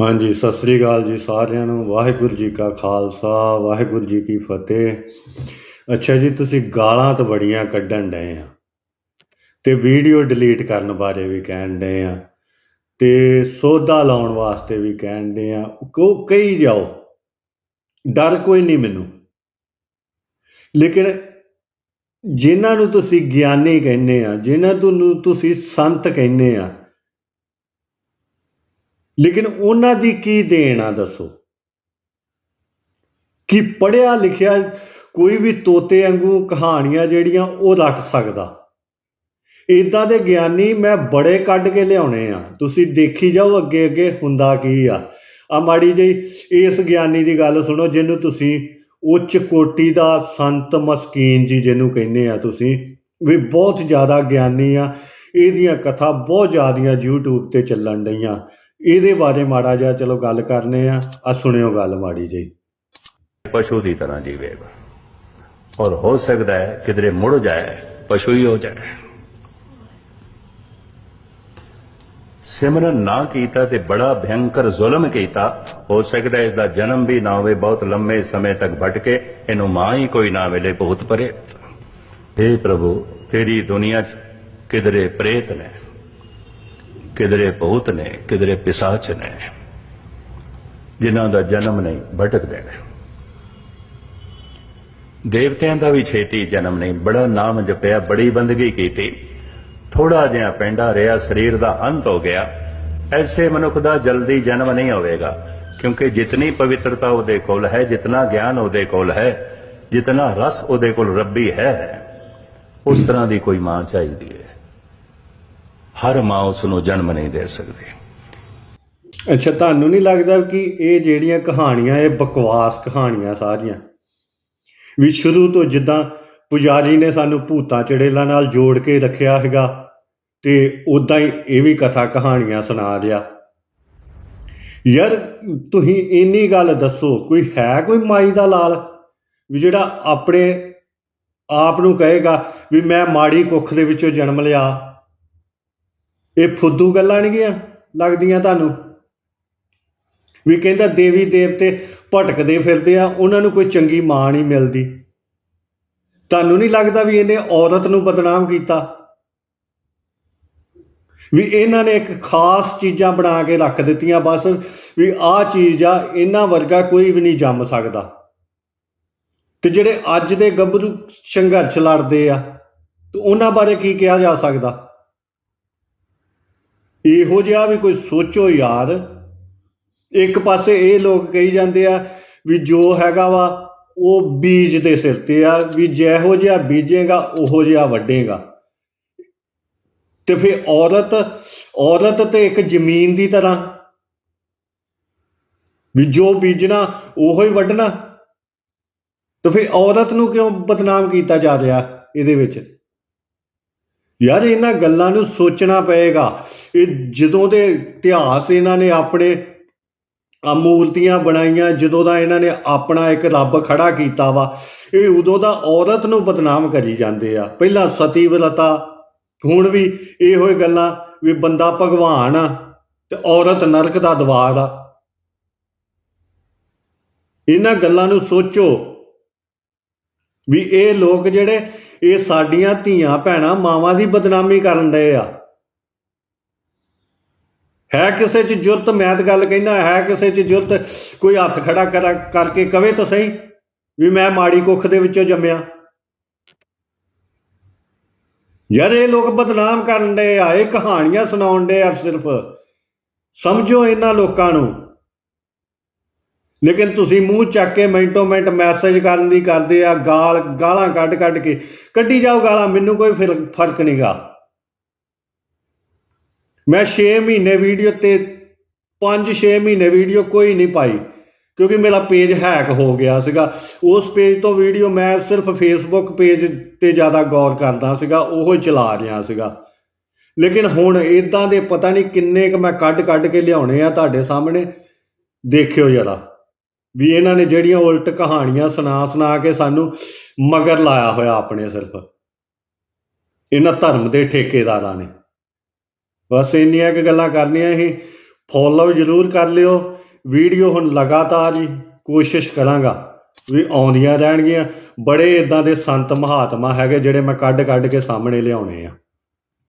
ਹਾਂਜੀ, ਸਤਿ ਸ੍ਰੀ ਅਕਾਲ ਜੀ ਸਾਰਿਆਂ ਨੂੰ। ਵਾਹਿਗੁਰੂ ਜੀ ਕਾ ਖਾਲਸਾ, ਵਾਹਿਗੁਰੂ ਜੀ ਕੀ ਫਤਿਹ। ਅੱਛਾ ਜੀ, ਤੁਸੀਂ ਗਾਲਾਂ ਤਾਂ ਬੜੀਆਂ ਕੱਢਣ ਡਏ ਆ ਤੇ ਵੀਡੀਓ ਡਿਲੀਟ ਕਰਨ ਬਾਰੇ ਵੀ ਕਹਿਣ ਡਏ ਆ ਤੇ ਸੋਧਾ ਲਾਉਣ ਵਾਸਤੇ ਵੀ ਕਹਿਣ ਡਏ ਆ। ਕੋ ਕਹੀ ਜਾਓ। ਡਰ ਕੋਈ ਨਹੀਂ ਮੈਨੂੰ। ਲੇਕਿਨ ਜਿਨ੍ਹਾਂ ਨੂੰ ਤੁਸੀਂ ਗਿਆਨੀ ਕਹਿੰਦੇ ਆ, ਜਿਨ੍ਹਾਂ ਨੂੰ ਤੁਸੀਂ ਸੰਤ ਕਹਿੰਦੇ ਆ ਲੇਕਿਨ ਉਹਨਾਂ ਦੀ ਕੀ ਦੇਣ ਆ ਦੱਸੋ? ਕਿ ਪੜਿਆ ਲਿਖਿਆ ਕੋਈ ਵੀ ਤੋਤੇ ਵਾਂਗੂ ਕਹਾਣੀਆਂ ਜਿਹੜੀਆਂ ਉਹ ਰੱਟ ਸਕਦਾ? ਇਦਾਂ ਦੇ ਗਿਆਨੀ ਮੈਂ ਬੜੇ ਕੱਢ ਕੇ ਲਿਆਉਣੇ ਆ। ਤੁਸੀਂ ਦੇਖੀ ਜਾਓ ਅੱਗੇ ਅੱਗੇ ਹੁੰਦਾ ਕੀ ਆ। ਆ ਮਾੜੀ ਜਿਹੀ ਇਸ ਗਿਆਨੀ ਦੀ ਗੱਲ ਸੁਣੋ ਜਿਹਨੂੰ ਤੁਸੀਂ ਉੱਚ ਕੋਟੀ ਦਾ ਸੰਤ ਮਸਕੀਨ ਜੀ ਜਿਹਨੂੰ ਕਹਿੰਦੇ ਆ ਤੁਸੀਂ, ਵੀ ਬਹੁਤ ਜ਼ਿਆਦਾ ਗਿਆਨੀ ਆ। ਇਹਦੀਆਂ ਕਥਾ ਬਹੁਤ ਜ਼ਿਆਦੀਆਂ YouTube ਤੇ ਚੱਲਣ ਡਈਆਂ। ਇਹਦੇ ਬਾਰੇ ਮਾੜਾ ਜਿਹਾ ਚਲੋ ਗੱਲ ਕਰਨੇ ਆ ਆ ਸੁਣਿਓ ਗੱਲ ਮਾੜੀ ਜਿਹੀ। ਪਸ਼ੂ ਦੀ ਤਰ੍ਹਾਂ ਜੀਵੇਗਾ ਔਰ ਹੋ ਸਕਦਾ ਹੈ ਕਿਧਰੇ ਮੁੜ ਜਾਏ, ਪਸ਼ੂ ਹੀ ਹੋ ਜਾਏ। ਸਿਮਰਨ ਨਾ ਕੀਤਾ ਤੇ ਬੜਾ ਭਿਆਨਕ ਜ਼ੁਲਮ ਕੀਤਾ, ਹੋ ਸਕਦਾ ਹੈ ਇਸ ਦਾ ਜਨਮ ਵੀ ਨਾ ਹੋਵੇ, ਬਹੁਤ ਲੰਮੇ ਸਮੇਂ ਤੱਕ ਭਟਕੇ, ਇਹਨੂੰ ਮਾਂ ਹੀ ਕੋਈ ਨਾ ਮਿਲੇ ਬਹੁਤ ਪਰੇ हे ਪ੍ਰਭੂ, ਤੇਰੀ ਦੁਨੀਆ 'ਚ ਕਿਧਰੇ ਪ੍ਰੇਤ ਨੇ। ਕਿਧਰੇ ਬਹੁਤ ਨੇ, ਕਿਧਰੇ ਪਿਸਾਚ ਨੇ, ਜਿਨ੍ਹਾਂ ਦਾ ਜਨਮ ਨਹੀਂ ਭਟਕਦੇ ਨੇ ਦੇਵਤਿਆਂ ਦਾ ਵੀ ਛੇਤੀ ਜਨਮ ਨਹੀਂ, ਬੜਾ ਨਾਮ ਜਪਿਆ, ਬੜੀ ਬੰਦਗੀ ਕੀਤੀ। ਥੋੜਾ ਜਿਹਾ ਪੈਂਡਾ ਰਿਹਾ, ਸਰੀਰ ਦਾ ਅੰਤ ਹੋ ਗਿਆ। ਐਸੇ ਮਨੁੱਖ ਦਾ ਜਲਦੀ ਜਨਮ ਨਹੀਂ ਹੋਵੇਗਾ, ਕਿਉਂਕਿ ਜਿਤਨੀ ਪਵਿੱਤਰਤਾ ਉਹਦੇ ਕੋਲ ਹੈ, ਜਿਤਨਾ ਗਿਆਨ ਉਹਦੇ ਕੋਲ ਹੈ, ਜਿਤਨਾ ਰਸ ਉਹਦੇ ਕੋਲ ਰੱਬੀ ਹੈ, ਉਸ ਤਰ੍ਹਾਂ ਦੀ ਕੋਈ ਮਾਂ ਚਾਹੀਦੀ ਹੈ। ਹਰ ਮਾਂ ਉਸ ਨੂੰ ਜਨਮ ਨਹੀਂ ਦੇ ਸਕਦੀ। ਅੱਛਾ, ਤੁਹਾਨੂੰ ਨਹੀਂ ਲੱਗਦਾ ਕਿ ਇਹ ਜਿਹੜੀਆਂ ਕਹਾਣੀਆਂ, ਇਹ ਬਕਵਾਸ ਕਹਾਣੀਆਂ ਸਾਰੀਆਂ? ਵੀ ਸ਼ੁਰੂ ਤੋਂ ਜਿੱਦਾਂ ਪੁਜਾਰੀ ਨੇ ਸਾਨੂੰ ਭੂਤਾਂ ਚੜੇਲਾਂ ਨਾਲ ਜੋੜ ਕੇ ਰੱਖਿਆ ਹੈਗਾ, ਤੇ ਉਦਾਂ ਹੀ ਇਹ ਵੀ ਕਥਾ ਕਹਾਣੀਆਂ ਸੁਣਾ ਰਿਹਾ। ਯਾਰ, ਤੁਸੀਂ ਇੰਨੀ ਗੱਲ ਦੱਸੋ, ਕੋਈ ਹੈ ਕੋਈ ਮਾਈ ਦਾ ਲਾਲ? ਵੀ ਜਿਹੜਾ ਆਪਣੇ ਆਪ ਨੂੰ ਕਹੇਗਾ ਵੀ ਮੈਂ ਮਾੜੀ ਕੁੱਖ ਦੇ ਵਿੱਚੋਂ ਜਨਮ ਲਿਆ। ਇਹ ਫੁੱਦੂ ਗੱਲਾਂ ਨਹੀਂ ਲੱਗਦੀਆਂ ਤੁਹਾਨੂੰ? ਵੀ ਕਹਿੰਦਾ ਦੇਵੀ ਦੇਵਤੇ ਭਟਕਦੇ ਫਿਰਦੇ ਆ, ਉਹਨਾਂ ਨੂੰ ਕੋਈ ਚੰਗੀ ਮਾਂ ਨਹੀਂ ਮਿਲਦੀ। ਤੁਹਾਨੂੰ ਨਹੀਂ ਲੱਗਦਾ ਵੀ ਇਹਨੇ ਔਰਤ ਨੂੰ ਬਦਨਾਮ ਕੀਤਾ? ਵੀ ਇਹਨਾਂ ਨੇ ਇੱਕ ਖਾਸ ਚੀਜ਼ਾਂ ਬਣਾ ਕੇ ਰੱਖ ਦਿੱਤੀਆਂ ਬਸ, ਵੀ ਆਹ ਚੀਜ਼ ਆ, ਇਹਨਾਂ ਵਰਗਾ ਕੋਈ ਵੀ ਨਹੀਂ ਜੰਮ ਸਕਦਾ। ਤੇ ਜਿਹੜੇ ਅੱਜ ਦੇ ਗੱਭਰੂ ਸੰਘਰਸ਼ ਲੜਦੇ ਆ, ਤੇ ਉਹਨਾਂ ਬਾਰੇ ਕੀ ਕਿਹਾ ਜਾ ਸਕਦਾ? ਇਹੋ ਜਿਹਾ ਵੀ ਕੋਈ ਸੋਚੋ ਯਾਰ ਇੱਕ ਪਾਸੇ ਇਹ ਲੋਕ ਕਹੀ ਜਾਂਦੇ ਆ ਵੀ ਜੋ ਹੈਗਾ ਵਾ, ਉਹ ਬੀਜ ਦੇ ਸਿਰ ਤੇ ਆ, ਵੀ ਜਿਹੋ ਜਿਹਾ ਬੀਜੇਗਾ, ਉਹੋ ਜਿਹਾ ਵੱਢੇਗਾ। ਤੇ ਫਿਰ ਔਰਤ ਔਰਤ ਤੇ ਇੱਕ ਜ਼ਮੀਨ ਦੀ ਤਰ੍ਹਾਂ ਵੀ ਜੋ ਬੀਜਣਾ, ਉਹੋ ਹੀ ਵੱਢਣਾ। ਤੇ ਫਿਰ ਔਰਤ ਨੂੰ ਕਿਉਂ ਬਦਨਾਮ ਕੀਤਾ ਜਾ ਰਿਹਾ ਇਹਦੇ ਵਿੱਚ? ਯਾਰ ਇਹਨਾਂ ਗੱਲਾਂ ਨੂੰ ਸੋਚਣਾ ਪਏਗਾ। ਇਹ ਜਦੋਂ ਦੇ ਇਤਿਹਾਸ ਇਹਨਾਂ ਨੇ ਆਪਣੇ ਆ ਮੂਰਤੀਆਂ ਬਣਾਈਆਂ, ਜਦੋਂ ਦਾ ਇਹਨਾਂ ਨੇ ਆਪਣਾ ਇੱਕ ਰੱਬ ਖੜਾ ਕੀਤਾ ਵਾ, ਇਹ ਉਦੋਂ ਦਾ ਔਰਤ ਨੂੰ ਬਦਨਾਮ ਕਰੀ ਜਾਂਦੇ ਆ। ਪਹਿਲਾਂ ਸਤੀ ਵਿਰਤਾ ਹੁਣ ਵੀ ਇਹੋ ਹੀ ਗੱਲਾਂ ਵੀ ਬੰਦਾ ਭਗਵਾਨ ਆ ਤੇ ਔਰਤ ਨਰਕ ਦਾ ਦਵਾਰ ਆ। ਇਹਨਾਂ ਗੱਲਾਂ ਨੂੰ ਸੋਚੋ ਵੀ ਇਹ ਲੋਕ ਜਿਹੜੇ ਇਹ ਸਾਡੀਆਂ ਧੀਆਂ ਭੈਣਾਂ ਮਾਵਾਂ ਦੀ ਬਦਨਾਮੀ ਕਰਨ ਡਏ ਆ। ਹੈ ਕਿਸੇ 'ਚ ਜੁਰਤ? ਮੈਂ ਤਾਂ ਗੱਲ ਕਹਿਣਾ ਹੈ ਕਿਸੇ 'ਚ ਜੁਰਤ? ਕੋਈ ਹੱਥ ਖੜਾ ਕਰਕੇ ਕਵੇ ਤਾਂ ਸਹੀ ਵੀ ਮੈਂ ਮਾੜੀ ਕੁੱਖ ਦੇ ਵਿੱਚੋਂ ਜੰਮਿਆ। ਯਾਰ ਇਹ ਲੋਕ ਬਦਨਾਮ ਕਰਨ ਦੇ ਆ, ਇਹ ਕਹਾਣੀਆਂ ਸੁਣਾਉਣ ਦੇ ਆ ਸਿਰਫ। ਸਮਝੋ ਇਹਨਾਂ ਲੋਕਾਂ ਨੂੰ। ਲੇਕਿਨ ਤੁਸੀਂ ਮੂੰਹ ਚੱਕ ਕੇ ਮਿੰਟੋ ਮਿੰਟ ਮੈਸੇਜ ਕਰਨ ਦੀ ਕਰਦੇ ਆ, ਗਾਲ ਗਾਲਾਂ ਕੱਢ ਕੱਢ ਕੇ ਕੱਢੀ ਜਾਓ ਗਾਲਾਂ, ਮੈਨੂੰ ਕੋਈ ਫਿਰ ਫ਼ਰਕ ਨਹੀਂਗਾ ਮੈਂ 6 ਮਹੀਨੇ ਵੀਡੀਓ ਤੇ 5-6 ਮਹੀਨੇ ਵੀਡੀਓ ਕੋਈ ਨਹੀਂ ਪਾਈ, ਕਿਉਂਕਿ ਮੇਰਾ ਪੇਜ ਹੈਕ ਹੋ ਗਿਆ ਸੀਗਾ। ਉਸ ਪੇਜ ਤੋਂ ਵੀਡੀਓ ਮੈਂ ਸਿਰਫ ਫੇਸਬੁੱਕ ਪੇਜ ਤੇ ਜ਼ਿਆਦਾ ਗੌਰ ਕਰਦਾ ਸੀਗਾ, ਉਹ ਚਲਾ ਰਿਹਾ ਸੀਗਾ। ਲੇਕਿਨ ਹੁਣ ਇਦਾਂ ਦੇ ਪਤਾ ਨਹੀਂ ਕਿੰਨੇ ਕ ਮੈਂ ਕੱਢ ਕੱਢ ਕੇ ਲਿਆਉਣੇ ਆ ਤੁਹਾਡੇ ਸਾਹਮਣੇ, ਦੇਖਿਓ ਜਰਾ। ਵੀ ਇਹਨਾਂ ਨੇ ਜਿਹੜੀਆਂ ਉਲਟ ਕਹਾਣੀਆਂ ਸੁਣਾ ਸੁਣਾ ਕੇ ਸਾਨੂੰ ਮਗਰ ਲਾਇਆ ਹੋਇਆ ਆਪਣੇ ਸਿਰਫ। ਇਹਨਾਂ ਧਰਮ ਦੇ ਠੇਕੇਦਾਰਾਂ ਨੇ। ਬਸ ਇੰਨੀਆਂ ਕੁ ਗੱਲਾਂ ਕਰਨੀਆਂ ਸੀ। ਫੋਲੋ ਜ਼ਰੂਰ ਕਰ ਲਿਓ। ਵੀਡੀਓ ਹੁਣ ਲਗਾਤਾਰ ਹੀ ਕੋਸ਼ਿਸ਼ ਕਰਾਂਗਾ ਵੀ ਆਉਂਦੀਆਂ ਰਹਿਣਗੀਆਂ। ਬੜੇ ਇਦਾਂ ਦੇ ਸੰਤ ਮਹਾਤਮਾ ਹੈਗੇ ਜਿਹੜੇ ਮੈਂ ਕੱਢ ਕੱਢ ਕੇ ਸਾਹਮਣੇ ਲਿਆਉਣੇ ਆ।